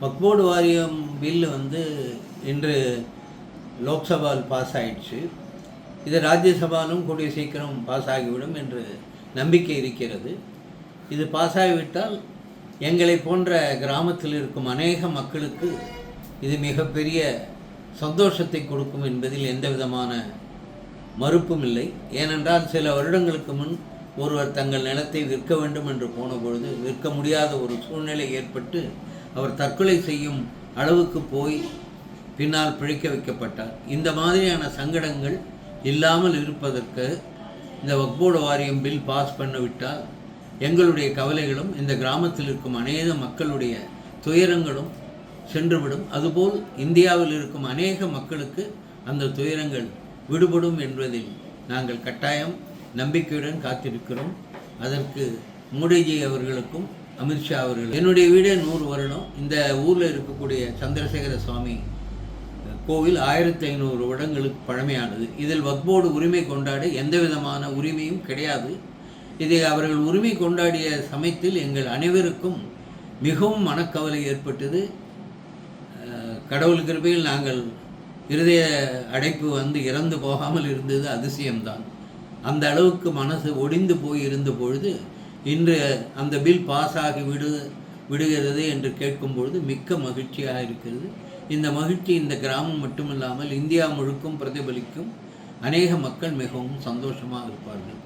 வக்போர்டு வாரியம் பில் வந்து இன்று லோக்சபாவில் பாஸ் ஆயிடுச்சு. இது ராஜ்யசபாலும் கூடிய சீக்கிரம் பாஸ் ஆகிவிடும் என்று நம்பிக்கை இருக்கிறது. இது பாஸ் ஆகிவிட்டால் எங்களை போன்ற கிராமத்தில் இருக்கும் அநேக மக்களுக்கு இது மிகப்பெரிய சந்தோஷத்தை கொடுக்கும் என்பதில் எந்த விதமான மறுப்பும் இல்லை. ஏனென்றால் சில வருடங்களுக்கு முன் ஒருவர் தங்கள் நிலத்தை விற்க வேண்டும் என்று போன பொழுது விற்க முடியாத ஒரு சூழ்நிலை ஏற்பட்டு அவர் தற்கொலை செய்யும் அளவுக்கு போய் பின்னால் பிழைக்க வைக்கப்பட்டார். இந்த மாதிரியான சங்கடங்கள் இல்லாமல் இருப்பதற்கு இந்த வக்போர்டு வாரியம் பில் பாஸ் பண்ணிவிட்டால் எங்களுடைய கவலைகளும் இந்த கிராமத்தில் இருக்கும் அநேக மக்களுடைய துயரங்களும் சென்றுவிடும். அதுபோல் இந்தியாவில் இருக்கும் அநேக மக்களுக்கு அந்த துயரங்கள் விடுபடும் என்பதில் நாங்கள் கட்டாயம் நம்பிக்கையுடன் காத்திருக்கிறோம். அதற்கு மோடிஜி அவர்களுக்கும் அமித்ஷா அவர்கள். என்னுடைய வீடே நூறு வருடம். இந்த ஊரில் இருக்கக்கூடிய சந்திரசேகர சுவாமி கோவில் ஆயிரத்தி ஐநூறு வருடங்களுக்கு பழமையானது. இதில் வக்போர்டு உரிமை கொண்டாட எந்த விதமான உரிமையும் கிடையாது. இதை அவர்கள் உரிமை கொண்டாடிய சமயத்தில் எங்கள் அனைவருக்கும் மிகவும் மனக்கவலை ஏற்பட்டது. கடவுள் கிருப்பையில் நாங்கள் இருதய அடைப்பு வந்து இறந்து போகாமல் இருந்தது அதிசயம்தான். அந்த அளவுக்கு மனசு ஒடிந்து போய் இருந்த பொழுது இன்று அந்த பில் பாஸ் ஆகி விடு விடுகிறது என்று கேட்கும்பொழுது மிக்க மகிழ்ச்சியாக இருக்கிறது. இந்த மகிழ்ச்சி இந்த கிராமம் மட்டுமில்லாமல் இந்தியா முழுக்கும் பிரதிபலிக்கும் அநேக மக்கள் மிகவும் சந்தோஷமாக இருப்பார்கள்.